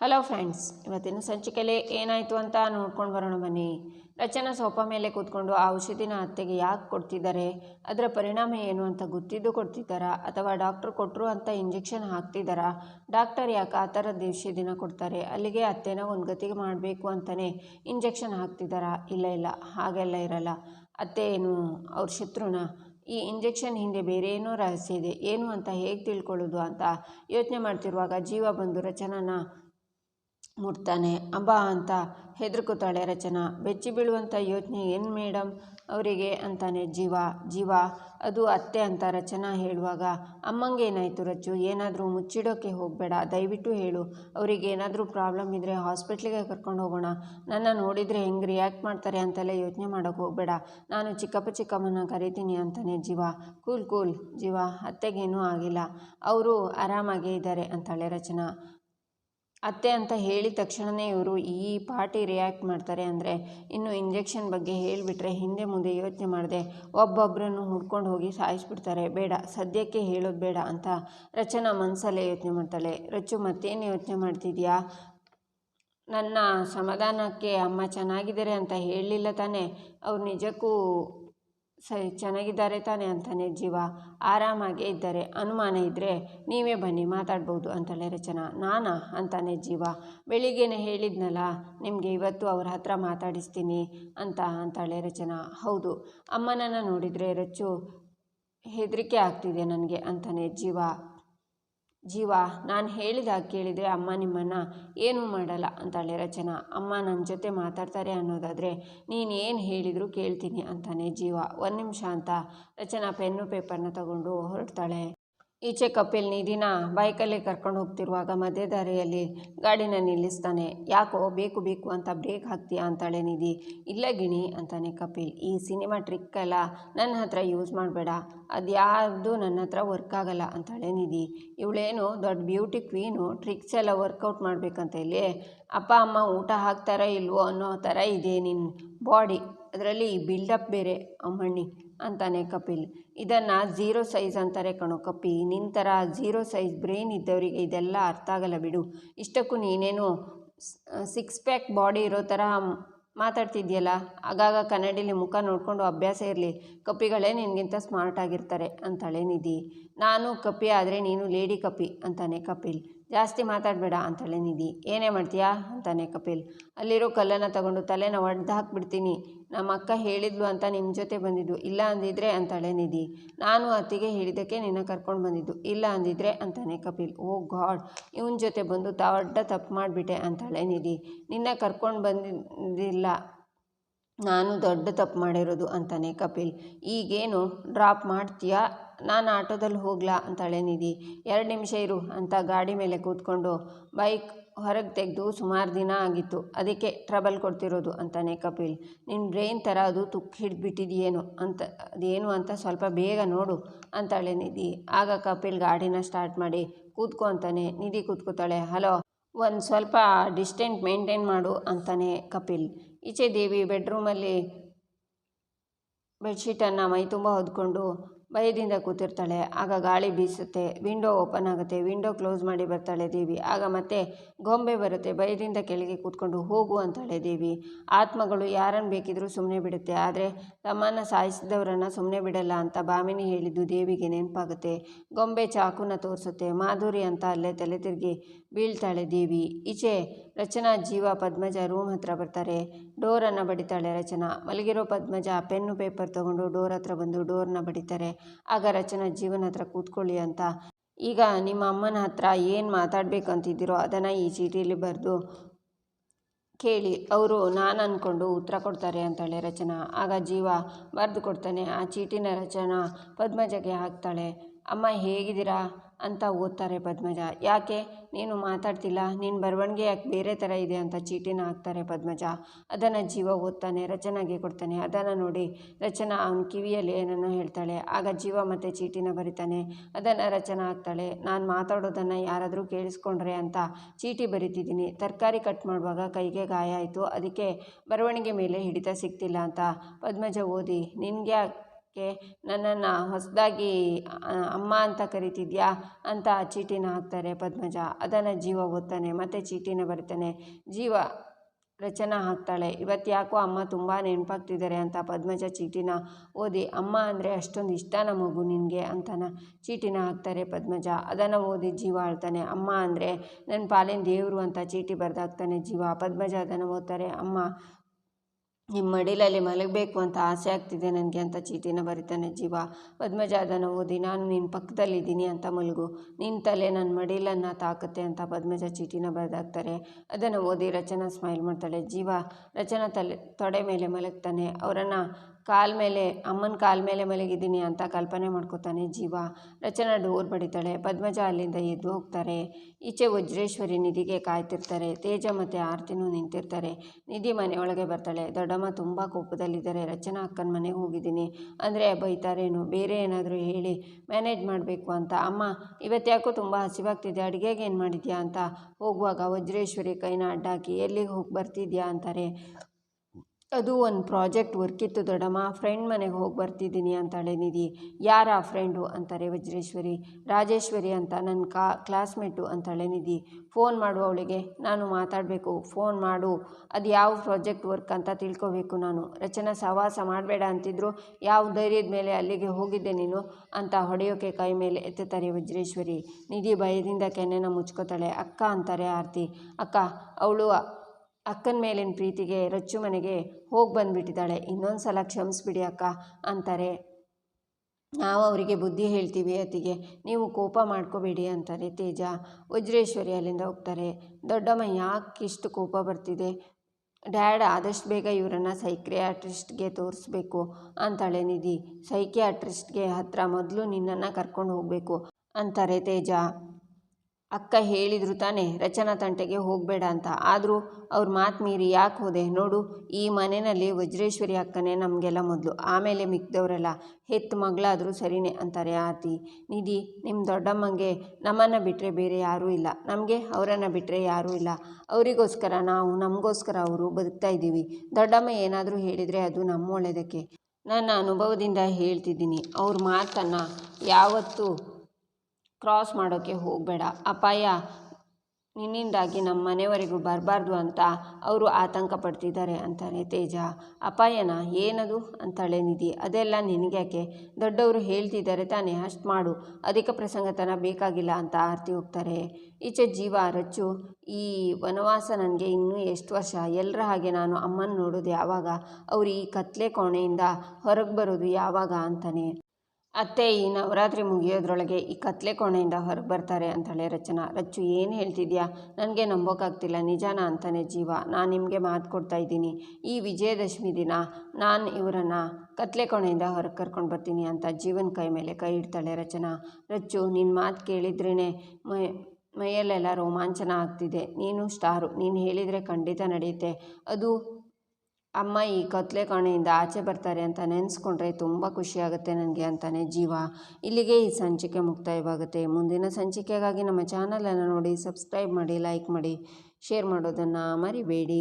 Hello friends, ಇವತ್ತಿನ ಸಂಚಿಕೆಯಲ್ಲಿ ಏನಾಯಿತು ಅಂತ ನೋಡ್ಕೊಂಡು ಬರೋಣ ಬನ್ನಿ. ರಚನಾ ಸೋಫಾ ಮೇಲೆ ಕೂತ್ಕೊಂಡು ಆ ಔಷಧಿನ ಅತ್ತೆಗೆ ಯಾಕೆ ಕೊಡ್ತಿದ್ದಾರೆ, ಅದರ ಪರಿಣಾಮ ಏನು ಅಂತ ಗೊತ್ತಿದ್ದು ಕೊಡ್ತಿದ್ದಾರಾ, ಅಥವಾ ಡಾಕ್ಟ್ರು ಕೊಟ್ಟರು ಅಂತ ಇಂಜೆಕ್ಷನ್ ಹಾಕ್ತಿದ್ದಾರಾ, ಡಾಕ್ಟರ್ ಯಾಕೆ ಆ ಥರದ ದಿನ ಕೊಡ್ತಾರೆ, ಅಲ್ಲಿಗೆ ಅತ್ತೆನ ಒಂದು ಗತಿಗೆ ಮಾಡಬೇಕು ಅಂತಲೇ ಇಂಜೆಕ್ಷನ್ ಹಾಕ್ತಿದ್ದಾರಾ, ಇಲ್ಲ ಇಲ್ಲ, ಹಾಗೆಲ್ಲ ಇರಲ್ಲ. ಅತ್ತೆ ಏನು, ಅವ್ರ ಶತ್ರುನ? ಈ ಇಂಜೆಕ್ಷನ್ ಹಿಂದೆ ಬೇರೆ ಏನೋ ರಹಸ್ಯ ಇದೆ, ಏನು ಅಂತ ಹೇಗೆ ತಿಳ್ಕೊಳ್ಳೋದು ಅಂತ ಯೋಚನೆ ಮಾಡ್ತಿರುವಾಗ ಜೀವ ಬಂದು ರಚನಾನ ಮುಟ್ತಾನೆ. ಅಬ್ಬಾ ಅಂತ ಹೆದರ್ಕೋತಾಳೆ ರಚನಾ. ಬೆಚ್ಚಿ ಬೀಳುವಂಥ ಯೋಚನೆ ಏನು ಮೇಡಮ್ ಅವರಿಗೆ? ಅಂತಾನೆ ಜೀವ. ಜೀವ, ಅದು ಅತ್ತೆ ಅಂತ ರಚನಾ ಹೇಳುವಾಗ, ಅಮ್ಮಂಗೆ ಏನಾಯಿತು ರಚು ಏನಾದರೂ ಮುಚ್ಚಿಡೋಕ್ಕೆ ಹೋಗಬೇಡ. ದಯವಿಟ್ಟು ಹೇಳು. ಅವರಿಗೆ ಏನಾದರೂ ಪ್ರಾಬ್ಲಮ್ ಇದ್ದರೆ ಹಾಸ್ಪಿಟ್ಲಿಗೆ ಕರ್ಕೊಂಡು ಹೋಗೋಣ. ನನ್ನ ನೋಡಿದರೆ ಹೆಂಗೆ ರಿಯಾಕ್ಟ್ ಮಾಡ್ತಾರೆ ಅಂತೆಲ್ಲ ಯೋಚನೆ ಮಾಡೋಕ್ಕೆ ಹೋಗಬೇಡ. ನಾನು ಚಿಕ್ಕಪ್ಪ ಚಿಕ್ಕಮ್ಮನ ಕರಿತೀನಿ ಅಂತಾನೆ ಜೀವ. Cool cool. ಜೀವ, ಅತ್ತೆಗೇನೂ ಆಗಿಲ್ಲ. ಅವರು ಆರಾಮಾಗೇ ಇದ್ದಾರೆ ಅಂತಾಳೆ ರಚನಾ. ಅತ್ತೆ ಅಂತ ಹೇಳಿದ ತಕ್ಷಣವೇ ಇವರು ಈ ಪಾರ್ಟಿ ರಿಯಾಕ್ಟ್ ಮಾಡ್ತಾರೆ ಅಂದರೆ ಇನ್ನು ಇಂಜೆಕ್ಷನ್ ಬಗ್ಗೆ ಹೇಳಿಬಿಟ್ರೆ ಹಿಂದೆ ಮುಂದೆ ಯೋಚನೆ ಮಾಡದೆ. ಒಬ್ಬೊಬ್ಬರನ್ನು ಹುಡ್ಕೊಂಡು ಹೋಗಿ ಸಾಯಿಸ್ಬಿಡ್ತಾರೆ. ಬೇಡ, ಸದ್ಯಕ್ಕೆ ಹೇಳೋದು ಬೇಡ ಅಂತ ರಚನಾ ಮನಸ್ಸಲ್ಲೇ ಯೋಚನೆ ಮಾಡ್ತಾಳೆ. ರಚ್ಚು, ಮತ್ತೇನು ಯೋಚನೆ ಮಾಡ್ತಿದ್ಯಾ? ನನ್ನ ಸಮಾಧಾನಕ್ಕೆ ಅಮ್ಮ ಚೆನ್ನಾಗಿದ್ದಾರೆ ಅಂತ ಹೇಳಲಿಲ್ಲ ತಾನೇ. ಅವ್ರು ನಿಜಕ್ಕೂ ಸರಿ, ಚೆನ್ನಾಗಿದ್ದಾರೆ ತಾನೆ ಅಂತಾನೆ ಜೀವ. ಆರಾಮಾಗೆ ಇದ್ದಾರೆ ಅನುಮಾನ ಇದ್ದರೆ ನೀವೇ ಬನ್ನಿ, ಮಾತಾಡ್ಬೋದು ಅಂತಾಳೆ ರಚನಾ. ನಾನಾ? ಅಂತಾನೆ ಜೀವ. ಬೆಳಿಗ್ಗೆನೆ ಹೇಳಿದ್ನಲ್ಲ, ನಿಮಗೆ ಇವತ್ತು ಅವ್ರ ಹತ್ರ ಮಾತಾಡಿಸ್ತೀನಿ ಅಂತ ಅಂತಾಳೆ ರಚನಾ. ಹೌದು, ಅಮ್ಮನನ್ನು ನೋಡಿದರೆ ರಚ್ಚು ಹೆದರಿಕೆ ಆಗ್ತಿದೆ ನನಗೆ ಅಂತಾನೆ ಜೀವ. ಜೀವ, ನಾನು ಹೇಳಿದಾಗ ಕೇಳಿದರೆ ಅಮ್ಮ ನಿಮ್ಮನ್ನು ಏನೂ ಮಾಡಲ್ಲ ಅಂತಾಳೆ ರಚನಾ. ಅಮ್ಮ ನನ್ನ ಜೊತೆ ಮಾತಾಡ್ತಾರೆ ಅನ್ನೋದಾದರೆ ನೀನು ಏನು ಹೇಳಿದರೂ ಕೇಳ್ತೀನಿ ಅಂತಾನೆ ಜೀವ. ಒಂದು ನಿಮಿಷ ಅಂತ ರಚನಾ ಪೆನ್ನು ಪೇಪರ್ನ ತಗೊಂಡು ಹೊರಡ್ತಾಳೆ. ಈಚೆ ಕಪಿಲ್ ನಿಧಿನ ಬೈಕಲ್ಲಿ ಕರ್ಕೊಂಡು ಹೋಗ್ತಿರುವಾಗ ಮಧ್ಯ ದಾರಿಯಲ್ಲಿ ಗಾಡಿನ ನಿಲ್ಲಿಸ್ತಾನೆ. ಯಾಕೋ ಬೇಕು ಬೇಕು ಅಂತ ಬ್ರೇಕ್ ಹಾಕ್ತೀಯಾ? ಅಂತಾಳೆ ನಿಧಿ. ಇಲ್ಲ ಗಿಣಿ, ಅಂತಾನೆ ಕಪಿಲ್. ಈ ಸಿನಿಮಾ ಟ್ರಿಕ್ ಎಲ್ಲ ನನ್ನ ಹತ್ರ ಯೂಸ್ ಮಾಡಬೇಡ. ಅದ್ಯಾವುದು ನನ್ನ ಹತ್ರ ವರ್ಕ್ ಆಗಲ್ಲ, ಅಂತಾಳೆ ನಿಧಿ. ಇವಳೇನು ದೊಡ್ಡ ಬ್ಯೂಟಿ ಕ್ವೀನು? ಟ್ರಿಕ್ಸ್ ಎಲ್ಲ ವರ್ಕೌಟ್ ಮಾಡಬೇಕಂತ ಇಲ್ಲಿ? ಅಪ್ಪ, ಅಮ್ಮ ಊಟ ಹಾಕ್ತಾರಾ ಇಲ್ವೋ ಅನ್ನೋ ಥರ ಇದೆ ನಿನ್ನ ಬಾಡಿ. ಅದರಲ್ಲಿ ಬಿಲ್ಡಪ್ ಬೇರೆ, ಅಮ್ಮಣ್ಣಿ. ಅಂತಾನೆ ಕಪಿಲ್. ಇದನ್ನು ಝೀರೋ ಸೈಜ್ ಅಂತಾರೆ ಕಣೋ ಕಪಿ. ನಿನ್ನ ಥರ ಝೀರೋ ಸೈಜ್ ಬ್ರೈನ್ ಇದ್ದವರಿಗೆ ಇದೆಲ್ಲ ಅರ್ಥ ಆಗಲ್ಲ ಬಿಡು. ಇಷ್ಟಕ್ಕೂ ನೀನೇನು ಸಿಕ್ಸ್ ಪ್ಯಾಕ್ ಬಾಡಿ ಇರೋ ಥರ ಮಾತಾಡ್ತಿದ್ಯಲ್ಲ? ಆಗಾಗ ಕನ್ನಡಿಲಿ ಮುಖ ನೋಡಿಕೊಂಡು ಅಭ್ಯಾಸ ಇರಲಿ. ಕಪಿಗಳೇ ನಿನಗಿಂತ ಸ್ಮಾರ್ಟ್ ಆಗಿರ್ತಾರೆ ಅಂತಾಳೆ ನಿಧಿ. ನಾನು ಕಪಿ ಆದರೆ ನೀನು ಲೇಡಿ ಕಪಿ ಅಂತಾನೆ ಕಪಿಲ್. ಜಾಸ್ತಿ ಮಾತಾಡಬೇಡ ಅಂತಳೆ ನಿಧಿ, ಏನೇ ಮಾಡ್ತೀಯಾ? ಅಂತಾನೆ ಕಪಿಲ್. ಅಲ್ಲಿರೋ ಕಲ್ಲನ್ನು ತಗೊಂಡು ತಲೆನ ಒಡ್ದು ಹಾಕ್ಬಿಡ್ತೀನಿ ನಮ್ಮ ಅಕ್ಕ ಹೇಳಿದ್ಲು ಅಂತ ನಿಮ್ಮ ಜೊತೆ ಬಂದಿದ್ದು, ಇಲ್ಲ ಅಂದಿದ್ರೆ, ಅಂತಾಳೆ ನಿಧಿ. ನಾನು ಅತ್ತಿಗೆ ಹೇಳಿದ್ದಕ್ಕೆ ನಿನ್ನ ಕರ್ಕೊಂಡು ಬಂದಿದ್ದು, ಇಲ್ಲ ಅಂದಿದ್ರೆ, ಅಂತಾನೆ ಕಪಿಲ್. ಓ ಗಾಡ್, ಇವನ ಜೊತೆ ಬಂದು ದೊಡ್ಡ ತಪ್ಪು ಮಾಡಿಬಿಟ್ಟೆ, ಅಂತಾಳೆ ನಿಧಿ. ನಿನ್ನ ಕರ್ಕೊಂಡು ಬಂದಿದ್ದಿಲ್ಲ ನಾನು ದೊಡ್ಡ ತಪ್ಪು ಮಾಡಿರೋದು ಅಂತಾನೆ ಕಪಿಲ್. ಈಗೇನು, ಡ್ರಾಪ್ ಮಾಡ್ತೀಯಾ? ನಾನು ಆಟೋದಲ್ಲಿ ಹೋಗ್ಲಾ ಅಂತಾಳೆ ನಿಧಿ. ಎರಡು ನಿಮಿಷ ಇರು ಅಂತ ಗಾಡಿ ಮೇಲೆ ಕೂತ್ಕೊಂಡು ಬೈಕ್ ಹೊರಗೆ ತೆಗೆದು ಸುಮಾರು ದಿನ ಆಗಿತ್ತು. ಅದಕ್ಕೆ ಟ್ರಬಲ್ ಕೊಡ್ತಿರೋದು ಅಂತಾನೆ ಕಪಿಲ್. ನಿನ್ನ ಬ್ರೈನ್ ಥರ ಅದು ತುಕ್ಕು ಹಿಡ್ಬಿಟ್ಟಿದೆಯೇನು ಅಂತ, ಅದೇನು ಅಂತ ಸ್ವಲ್ಪ ಬೇಗ ನೋಡು ಅಂತಾಳೆ ನಿಧಿ. ಆಗ ಕಪಿಲ್ ಗಾಡಿನ ಸ್ಟಾರ್ಟ್ ಮಾಡಿ ಕೂತ್ಕೊ ಅಂತಾನೆ ನಿಧಿ ಕೂತ್ಕೋತಾಳೆ. ಹಲೋ, ಒಂದು ಸ್ವಲ್ಪ ಡಿಸ್ಟೆಂಟ್ ಮೇಂಟೈನ್ ಮಾಡು ಅಂತಾನೆ ಕಪಿಲ್. ಈಚೆ ದೇವಿ ಬೆಡ್ರೂಮಲ್ಲಿ ಬೆಡ್ಶೀಟನ್ನು ಮೈ ತುಂಬ ಹೊದ್ಕೊಂಡು ಭಯದಿಂದ ಕೂತಿರ್ತಾಳೆ. ಆಗ ಗಾಳಿ ಬೀಸುತ್ತೆ, ವಿಂಡೋ ಓಪನ್ ಆಗುತ್ತೆ, ವಿಂಡೋ ಕ್ಲೋಸ್ ಮಾಡಿ ಬರ್ತಾಳೆ ದೇವಿ. ಆಗ ಮತ್ತೆ ಗೊಂಬೆ ಬರುತ್ತೆ, ಭಯದಿಂದ ಕೆಳಗೆ ಕೂತ್ಕೊಂಡು ಹೋಗು ಅಂತಾಳೆ ದೇವಿ. ಆತ್ಮಗಳು ಯಾರನ್ನು ಬೇಕಿದ್ರೂ ಸುಮ್ಮನೆ ಬಿಡುತ್ತೆ, ಆದರೆ ತಮ್ಮನ್ನು ಸಾಯಿಸಿದವರನ್ನು ಸುಮ್ಮನೆ ಬಿಡಲ್ಲ ಅಂತ ಬಾಮಿನಿ ಹೇಳಿದ್ದು ದೇವಿಗೆ ನೆನಪಾಗುತ್ತೆ. ಗೊಂಬೆ ಚಾಕುನ ತೋರಿಸುತ್ತೆ, ಮಾಧುರಿ ಅಂತ ಅಲ್ಲೇ ತಲೆ ತಿರುಗಿ ಬೀಳ್ತಾಳೆ ದೇವಿ. ಈಚೆ ರಚನಾ ಜೀವ ಪದ್ಮಜ ರೂಮ್ ಹತ್ರ ಬರ್ತಾರೆ. ಡೋರನ್ನು ಬಡಿತಾಳೆ ರಚನಾ. ಮಲಗಿರೋ ಪದ್ಮಜ ಪೆನ್ನು ಪೇಪರ್ ತಗೊಂಡು ಡೋರ್ ಹತ್ರ ಬಂದು ಡೋರ್ನ ಬಡಿತಾರೆ. ಆಗ ರಚನಾ ಜೀವನ ಹತ್ರ ಕೂತ್ಕೊಳ್ಳಿ ಅಂತ. ಈಗ ನಿಮ್ಮ ಅಮ್ಮನ ಹತ್ರ ಏನು ಮಾತಾಡಬೇಕು ಅಂತಿದ್ದೀರೋ ಅದನ್ನು ಈ ಚೀಟಿಯಲ್ಲಿ ಬರೆದು ಕೇಳಿ. ಅವರು ನಾನು ಅಂದ್ಕೊಂಡು ಉತ್ತರ ಕೊಡ್ತಾರೆ ಅಂತಾಳೆ ರಚನಾ. ಆಗ ಜೀವ ಬರೆದು ಕೊಡ್ತಾನೆ. ಆ ಚೀಟಿನ ರಚನಾ ಪದ್ಮಜಗೆ ಹಾಕ್ತಾಳೆ. ಅಮ್ಮ ಹೇಗಿದ್ದೀರಾ? ಅಂತ ಓದ್ತಾರೆ ಪದ್ಮಜ. ಯಾಕೆ? ನೀನು ಮಾತಾಡ್ತಿಲ್ಲ. ನಿನ್ನ ಬರವಣಿಗೆ ಯಾಕೆ ಬೇರೆ ಥರ ಇದೆ ಅಂತ ಚೀಟಿನ ಹಾಕ್ತಾರೆ ಪದ್ಮಜ. ಅದನ್ನು ಜೀವ ಓದ್ತಾನೆ, ರಚನಾಗೆ ಕೊಡ್ತಾನೆ. ಅದನ್ನು ನೋಡಿ ರಚನಾ ಅವನ ಕಿವಿಯಲ್ಲಿ ಏನನ್ನೋ ಹೇಳ್ತಾಳೆ. ಆಗ ಜೀವ ಮತ್ತೆ ಚೀಟಿನ ಬರಿತಾನೆ. ಅದನ್ನು ರಚನಾ ಹಾಕ್ತಾಳೆ. ನಾನು ಮಾತಾಡೋದನ್ನು ಯಾರಾದರೂ ಕೇಳಿಸ್ಕೊಂಡ್ರೆ ಅಂತ ಚೀಟಿ ಬರಿತಿದ್ದೀನಿ. ತರಕಾರಿ ಕಟ್ ಮಾಡುವಾಗ ಕೈಗೆ ಗಾಯ ಆಯಿತು. ಅದಕ್ಕೆ ಬರವಣಿಗೆ ಮೇಲೆ ಹಿಡಿತ ಸಿಗ್ತಿಲ್ಲ ಅಂತ ಪದ್ಮಜ ಓದಿ. ನಿನಗೆ ನನ್ನನ್ನು ಹೊಸದಾಗಿ ಅಮ್ಮ ಅಂತ ಕರಿತಿದ್ಯಾ ಅಂತ ಚೀಟಿನ ಹಾಕ್ತಾರೆ ಪದ್ಮಜ. ಅದನ್ನು ಜೀವ ಓದ್ತಾನೆ, ಮತ್ತು ಚೀಟಿನ ಬರ್ತಾನೆ. ಜೀವ ರಚನಾ ಹಾಕ್ತಾಳೆ. ಇವತ್ತು ಯಾಕೋ ಅಮ್ಮ ತುಂಬ ನೆನಪಾಗ್ತಿದ್ದಾರೆ ಅಂತ ಪದ್ಮಜ ಚೀಟಿನ ಓದಿ, ಅಮ್ಮ ಅಂದರೆ ಅಷ್ಟೊಂದು ಇಷ್ಟ ಮಗು ನಿನಗೆ ಅಂತನ ಚೀಟಿನ ಹಾಕ್ತಾರೆ ಪದ್ಮಜ. ಅದನ್ನು ಓದಿ ಜೀವ ಆಳ್ತಾನೆ. ಅಮ್ಮ ಅಂದರೆ ನನ್ನ ಪಾಲಿನ ದೇವರು ಅಂತ ಚೀಟಿ ಬರೆದಾಗ್ತಾನೆ ಜೀವ. ಪದ್ಮಜ ಅದನ್ನು ಓದ್ತಾರೆ, ಅಮ್ಮ ನಿಮ್ಮ ಮಡಿಲಲ್ಲಿ ಮಲಗಬೇಕು ಅಂತ ಆಸೆ ಆಗ್ತಿದೆ ನನಗೆ ಅಂತ ಚೀಟಿನ ಬರಿತಾನೆ ಜೀವ. ಪದ್ಮಜ ಅದನ್ನು ಓದಿ ನಾನು ನಿನ್ನ ಪಕ್ಕದಲ್ಲಿದ್ದೀನಿ ಅಂತ ಮಲಗು. ನಿನ್ನ ತಲೆ ನನ್ನ ಮಡಿಲನ್ನು ತಾಕತ್ತೆ ಅಂತ ಪದ್ಮಜ ಚೀಟಿನ ಬರೆದಾಕ್ತಾರೆ. ಅದನ್ನು ಓದಿ ರಚನಾ ಸ್ಮೈಲ್ ಮಾಡ್ತಾಳೆ. ಜೀವ, ರಚನಾ ತಲೆ, ತೊಡೆ ಮೇಲೆ ಮಲಗ್ತಾನೆ. ಅವರನ್ನು ಕಾಲ ಮೇಲೆ, ಅಮ್ಮನ ಕಾಲ ಮೇಲೆ ಮಲಗಿದ್ದೀನಿ ಅಂತ ಕಲ್ಪನೆ ಮಾಡ್ಕೋತಾನೆ ಜೀವ. ರಚನಾ ಡೋರ್ ಬಡಿತಾಳೆ. ಪದ್ಮಜ ಅಲ್ಲಿಂದ ಎದ್ದು ಹೋಗ್ತಾರೆ. ಈಚೆ ವಜ್ರೇಶ್ವರಿ ನಿಧಿಗೆ ಕಾಯ್ತಿರ್ತಾರೆ. ತೇಜ ಮತ್ತು ಆರತಿನೂ ನಿಂತಿರ್ತಾರೆ. ನಿಧಿ ಮನೆಯೊಳಗೆ ಬರ್ತಾಳೆ. ದೊಡ್ಡಮ್ಮ ತುಂಬ ಕೋಪದಲ್ಲಿದ್ದಾರೆ. ರಚನಾ ಅಕ್ಕನ ಮನೆಗೆ ಹೋಗಿದ್ದೀನಿ. ಅಂದರೆ ಬೈತಾರೇನು, ಬೇರೆ ಏನಾದರೂ ಹೇಳಿ ಮ್ಯಾನೇಜ್ ಮಾಡಬೇಕು ಅಂತ. ಅಮ್ಮ ಇವತ್ತ್ಯಾಕೋ ತುಂಬ ಹಸಿವಾಗ್ತಿದೆ. ಅಡುಗೆಗೆ ಏನು ಮಾಡಿದ್ಯಾ ಅಂತ. ಹೋಗುವಾಗ ವಜ್ರೇಶ್ವರಿ ಕೈನ ಅಡ್ಡಾಕಿ, ಎಲ್ಲಿಗೆ ಹೋಗಿ ಬರ್ತಿದ್ಯಾ? ಅಂತಾರೆ. ಅದು ಒಂದು ಪ್ರಾಜೆಕ್ಟ್ ವರ್ಕ್ ಇತ್ತು ದೊಡ್ಡಮ್ಮ. ಫ್ರೆಂಡ್ ಮನೆಗೆ ಹೋಗಿ ಬರ್ತಿದ್ದೀನಿ ಅಂತಾಳೆ ನಿಧಿ ಯಾರ ಫ್ರೆಂಡು ಅಂತಾರೆ ವಜ್ರೇಶ್ವರಿ ರಾಜೇಶ್ವರಿ ಅಂತ ನನ್ನ ಕಾ, ಕ್ಲಾಸ್ಮೇಟು ಅಂತಾಳೆ ನಿಧಿ ಫೋನ್ ಮಾಡು ಅವಳಿಗೆ. ನಾನು ಮಾತಾಡಬೇಕು. ಫೋನ್ ಮಾಡು. ಅದು ಯಾವ ಪ್ರಾಜೆಕ್ಟ್ ವರ್ಕ್ ಅಂತ ತಿಳ್ಕೊಬೇಕು ನಾನು. ರಚನಾ, ಸಹವಾಸ ಮಾಡಬೇಡ ಅಂತಿದ್ರು. ಯಾವ ಧೈರ್ಯದ ಮೇಲೆ ಅಲ್ಲಿಗೆ ಹೋಗಿದ್ದೆ ನೀನು ಅಂತ ಹೊಡೆಯೋಕೆ ಕೈ ಮೇಲೆ ಎತ್ತುತ್ತಾರೆ ವಜ್ರೇಶ್ವರಿ ನಿಧಿ ಭಯದಿಂದ ಕೆನ್ನೆನ ಮುಚ್ಕೋತಾಳೆ. ಅಕ್ಕ ಅಂತಾರೆ ಆರತಿ. ಅಕ್ಕ, ಅವಳು ಅಕ್ಕನ ಮೇಲಿನ ಪ್ರೀತಿಗೆ ರಚ್ಚು ಮನೆಗೆ ಹೋಗಿ ಬಂದುಬಿಟ್ಟಿದ್ದಾಳೆ. ಇನ್ನೊಂದು ಸಲ ಕ್ಷಮಿಸ್ಬಿಡಿ ಅಕ್ಕ ಅಂತಾರೆ. ನಾವು ಅವರಿಗೆ ಬುದ್ಧಿ ಹೇಳ್ತೀವಿ ಅತಿಗೆ ನೀವು ಕೋಪ ಮಾಡ್ಕೋಬೇಡಿ ಅಂತಾರೆ ತೇಜ. ವಜ್ರೇಶ್ವರಿ ಅಲ್ಲಿಂದ ಹೋಗ್ತಾರೆ. ದೊಡ್ಡಮ್ಮ ಯಾಕೆ ಇಷ್ಟು ಕೋಪ ಬರ್ತಿದೆ? ಡ್ಯಾಡ್ ಆದಷ್ಟು ಬೇಗ ಇವರನ್ನು ಸೈಕ್ರಿಯಾಟ್ರಿಸ್ಟ್ಗೆ ತೋರಿಸ್ಬೇಕು ಅಂತಾಳೆ ನಿಧಿ. ಸೈಕಿಯಾಟ್ರಿಸ್ಟ್ಗೆ ಹತ್ರ ಮೊದಲು ನಿನ್ನನ್ನು ಕರ್ಕೊಂಡು ಹೋಗಬೇಕು ಅಂತಾರೆ ತೇಜ. ಅಕ್ಕ ಹೇಳಿದ್ರು ತಾನೆ, ರಚನಾ ತಂಟೆಗೆ ಹೋಗಬೇಡ ಅಂತ. ಆದರೂ ಅವ್ರ ಮಾತು ಮೀರಿ ಯಾಕೆ ಹೋದೆ? ನೋಡು, ಈ ಮನೆಯಲ್ಲಿ ವಜ್ರೇಶ್ವರಿ ಅಕ್ಕನೇ ನಮಗೆಲ್ಲ ಮೊದಲು. ಆಮೇಲೆ ಮಿಕ್ದವರೆಲ್ಲ ಹೆತ್ತು ಮಗಳಾದರೂ ಸರಿನೇ ಅಂತಾರೆ ಆತಿ ನಿಧಿ ನಿಮ್ಮ ದೊಡ್ಡಮ್ಮಂಗೆ ನಮ್ಮನ್ನು ಬಿಟ್ಟರೆ ಬೇರೆ ಯಾರೂ ಇಲ್ಲ. ನಮಗೆ ಅವರನ್ನು ಬಿಟ್ಟರೆ ಯಾರೂ ಇಲ್ಲ. ಅವರಿಗೋಸ್ಕರ ನಾವು, ನಮಗೋಸ್ಕರ ಅವರು ಬದುಕ್ತಾ ಇದ್ದೀವಿ. ದೊಡ್ಡಮ್ಮ ಏನಾದರೂ ಹೇಳಿದರೆ ಅದು ನಮ್ಮ ಒಳ್ಳೆಯದಕ್ಕೆ ನನ್ನ ಅನುಭವದಿಂದ ಹೇಳ್ತಿದ್ದೀನಿ. ಅವ್ರ ಮಾತನ್ನು ಯಾವತ್ತೂ ಕ್ರಾಸ್ ಮಾಡೋಕ್ಕೆ ಹೋಗಬೇಡ. ಅಪಾಯ ನಿನ್ನಿಂದಾಗಿ ನಮ್ಮ ಮನೆವರೆಗೂ ಬರಬಾರ್ದು ಅಂತ ಅವರು ಆತಂಕ ಪಡ್ತಿದ್ದಾರೆ ಅಂತಾನೆ ತೇಜ. ಅಪಾಯನ? ಏನದು? ಅಂತಾಳೆ ನಿಧಿ. ಅದೆಲ್ಲ ನಿನಗ್ಯಾಕೆ? ದೊಡ್ಡವರು ಹೇಳ್ತಿದ್ದಾರೆ ತಾನೇ, ಅಷ್ಟು ಮಾಡು. ಅಧಿಕ ಪ್ರಸಂಗತನ ಬೇಕಾಗಿಲ್ಲ ಅಂತ ಆರ್ತಿ ಹೋಗ್ತಾರೆ. ಈಚೆ ಜೀವ ರಚ್ಚು, ಈ ವನವಾಸ ನನಗೆ ಇನ್ನೂ ಎಷ್ಟು ವರ್ಷ? ಎಲ್ಲರ ಹಾಗೆ ನಾನು ಅಮ್ಮನ ನೋಡೋದು ಯಾವಾಗ? ಅವರು ಈ ಕತ್ಲೆ ಕೋಣೆಯಿಂದ ಹೊರಗೆ ಬರೋದು ಯಾವಾಗ? ಅಂತಾನೆ. ಅತ್ತೆ, ಈ ನವರಾತ್ರಿ ಮುಗಿಯೋದ್ರೊಳಗೆ ಈ ಕತ್ಲೆ ಕೋಣೆಯಿಂದ ಹೊರಗೆ ಬರ್ತಾರೆ ಅಂತಾಳೆ ರಚನಾ. ರಚ್ಚು, ಏನು ಹೇಳ್ತಿದ್ಯಾ? ನನಗೆ ನಂಬೋಕ್ಕಾಗ್ತಿಲ್ಲ ನಿಜಾನ ಅಂತಾನೆ ಜೀವ. ನಾನು ನಿಮಗೆ ಮಾತು ಕೊಡ್ತಾ ಇದ್ದೀನಿ. ಈ ವಿಜಯದಶಮಿ ದಿನ ನಾನು ಇವರನ್ನು ಕತ್ಲೆ ಕೋಣೆಯಿಂದ ಹೊರಗೆ ಕರ್ಕೊಂಡು ಬರ್ತೀನಿ ಅಂತ ಜೀವನ ಕೈ ಮೇಲೆ ಕೈ ಇಡ್ತಾಳೆ ರಚನಾ. ರಚ್ಚು ನಿನ್ನ ಮಾತು ಕೇಳಿದ್ರೇ ಮೈ, ಮೈಯಲ್ಲೆಲ್ಲ ರೋಮಾಂಚನ ಆಗ್ತಿದೆ. ನೀನು ಸ್ಟಾರು. ನೀನು ಹೇಳಿದರೆ ಖಂಡಿತ ನಡೆಯುತ್ತೆ ಅದು ಅಮ್ಮ ಈ ಕತ್ಲೆ ಕೋಣೆಯಿಂದ ಆಚೆ ಬರ್ತಾರೆ ಅಂತ ನೆನೆಸ್ಕೊಂಡ್ರೆ ತುಂಬ ಖುಷಿಯಾಗುತ್ತೆ ನನಗೆ ಅಂತಾನೆ ಜೀವ. ಇಲ್ಲಿಗೆ ಈ ಸಂಚಿಕೆ ಮುಕ್ತಾಯವಾಗುತ್ತೆ. ಮುಂದಿನ ಸಂಚಿಕೆಗಾಗಿ ನಮ್ಮ ಚಾನಲನ್ನು ನೋಡಿ, ಸಬ್ಸ್ಕ್ರೈಬ್ ಮಾಡಿ, ಲೈಕ್ ಮಾಡಿ, ಶೇರ್ ಮಾಡೋದನ್ನು ಮರಿಬೇಡಿ.